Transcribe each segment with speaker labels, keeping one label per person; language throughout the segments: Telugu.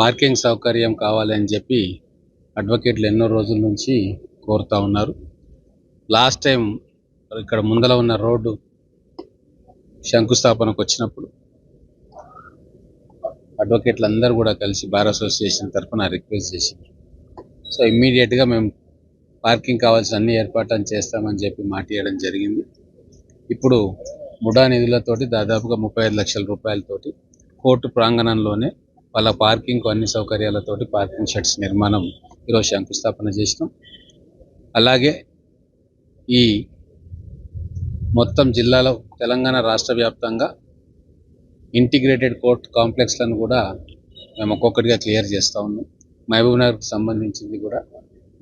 Speaker 1: పార్కింగ్ సౌకర్యం కావాలని చెప్పి అడ్వకేట్లు ఎన్నో రోజుల నుంచి కోరుతూ ఉన్నారు. లాస్ట్ టైం ఇక్కడ ముందర ఉన్న రోడ్డు శంకుస్థాపనకు వచ్చినప్పుడు అడ్వకేట్లు అందరూ కూడా కలిసి బార్ అసోసియేషన్ తరఫున రిక్వెస్ట్ చేసింది సో ఇమ్మీడియట్గా మేము పార్కింగ్ కావాల్సిన అన్ని ఏర్పాట్లను చేస్తామని చెప్పి మాట ఇవ్వడం జరిగింది. ఇప్పుడు ముడా నిధులతోటి దాదాపుగా ముప్పై ఐదు లక్షల రూపాయలతోటి కోర్టు ప్రాంగణంలోనే వాళ్ళ పార్కింగ్ అన్ని సౌకర్యాలతోటి పార్కింగ్ షెడ్స్ నిర్మాణం ఈరోజు శంకుస్థాపన చేసినాం. అలాగే ఈ మొత్తం జిల్లాలో తెలంగాణ రాష్ట్ర వ్యాప్తంగా ఇంటిగ్రేటెడ్ కోర్ట్ కాంప్లెక్స్లను కూడా మేము ఒక్కొక్కటిగా క్లియర్ చేస్తూ ఉన్నాం. మహబూబ్ నగర్కి సంబంధించింది కూడా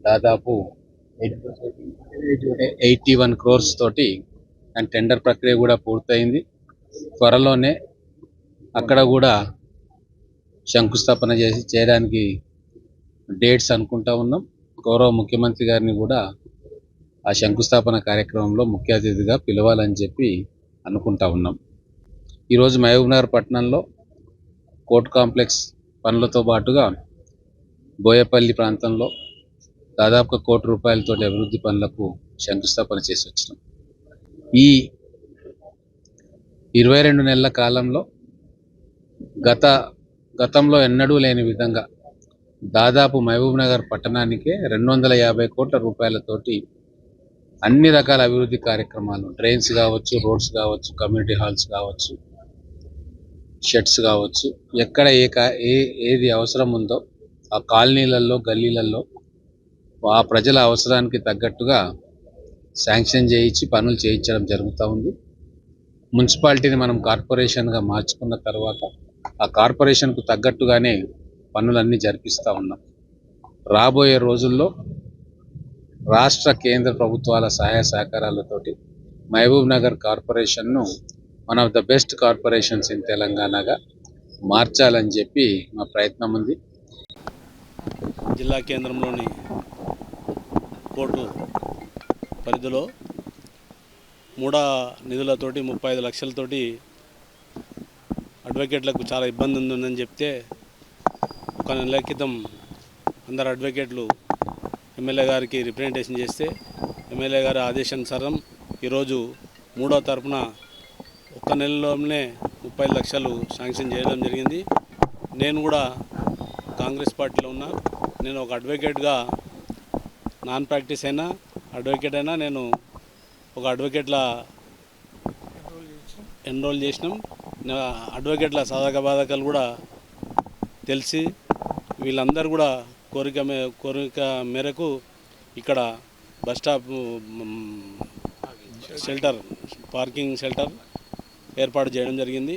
Speaker 1: దాదాపు ఎయిటీ వన్ క్రోర్స్ తోటి అండ్ టెండర్ ప్రక్రియ కూడా పూర్తయింది. త్వరలోనే అక్కడ కూడా శంకుస్థాపన చేసి చేయడానికి డేట్స్ అనుకుంటా ఉన్నాం. గౌరవ ముఖ్యమంత్రి గారిని కూడా ఆ శంకుస్థాపన కార్యక్రమంలో ముఖ్య అతిథిగా పిలవాలని చెప్పి అనుకుంటా ఉన్నాం. ఈరోజు మహబూబ్నగర్ పట్టణంలో కోర్ట్ కాంప్లెక్స్ పనులతో పాటుగా బోయపల్లి ప్రాంతంలో దాదాపుగా కోటి రూపాయలతో అభివృద్ధి పనులకు శంకుస్థాపన చేసి వచ్చినాం. ఈ ఇరవై రెండు నెలల కాలంలో గత గతంలో ఎన్నడూ లేని విధంగా దాదాపు మహబూబ్నగర్ పట్టణానికే రెండు వందల యాభై కోట్ల రూపాయలతోటి అన్ని రకాల అభివృద్ధి కార్యక్రమాలు డ్రైన్స్ కావచ్చు రోడ్స్ కావచ్చు కమ్యూనిటీ హాల్స్ కావచ్చు షెడ్స్ కావచ్చు ఎక్కడ ఏ ఏ ఏది అవసరం ఉందో ఆ కాలనీలలో గల్లీలలో ఆ ప్రజల అవసరానికి తగ్గట్టుగా శాంక్షన్ చేయించి పనులు చేయించడం జరుగుతూ ఉంది. మున్సిపాలిటీని మనం కార్పొరేషన్గా మార్చుకున్న తర్వాత ఆ కార్పొరేషన్కు తగ్గట్టుగానే పనులన్నీ జరిపిస్తూ ఉన్నాం. రాబోయే రోజుల్లో రాష్ట్ర కేంద్ర ప్రభుత్వాల సహాయ సహకారాలతోటి Mahabub Nagar కార్పొరేషన్ను one of the best corporations in తెలంగాణగా మార్చాలని చెప్పి మా ప్రయత్నం ఉంది.
Speaker 2: జిల్లా కేంద్రంలోని కోర్టు పరిధిలో మూడా నిధులతోటి ముప్పై ఐదు లక్షలతోటి అడ్వకేట్లకు చాలా ఇబ్బంది ఉందని చెప్తే ఒక నెల క్రితం అందరు అడ్వకేట్లు ఎమ్మెల్యే గారికి రిప్రజెంటేషన్ చేస్తే ఎమ్మెల్యే గారి ఆదేశానుసారం ఈరోజు మూడో తరపున ఒక్క నెలలోనే ముప్పై లక్షలు శాంక్షన్ చేయడం జరిగింది. నేను కూడా కాంగ్రెస్ పార్టీలో ఉన్నా. నేను ఒక అడ్వకేట్గా నాన్ ప్రాక్టీస్ అయినా అడ్వకేట్ అయినా నేను ఒక అడ్వకేట్ల ఎన్రోల్ చేసినాం. అడ్వకేట్ల సాధక బాధకాలు కూడా తెలిసి వీళ్ళందరూ కూడా కోరిక మే కోరిక మేరకు ఇక్కడ bus stop shelter parking shelter ఏర్పాటు చేయడం జరిగింది.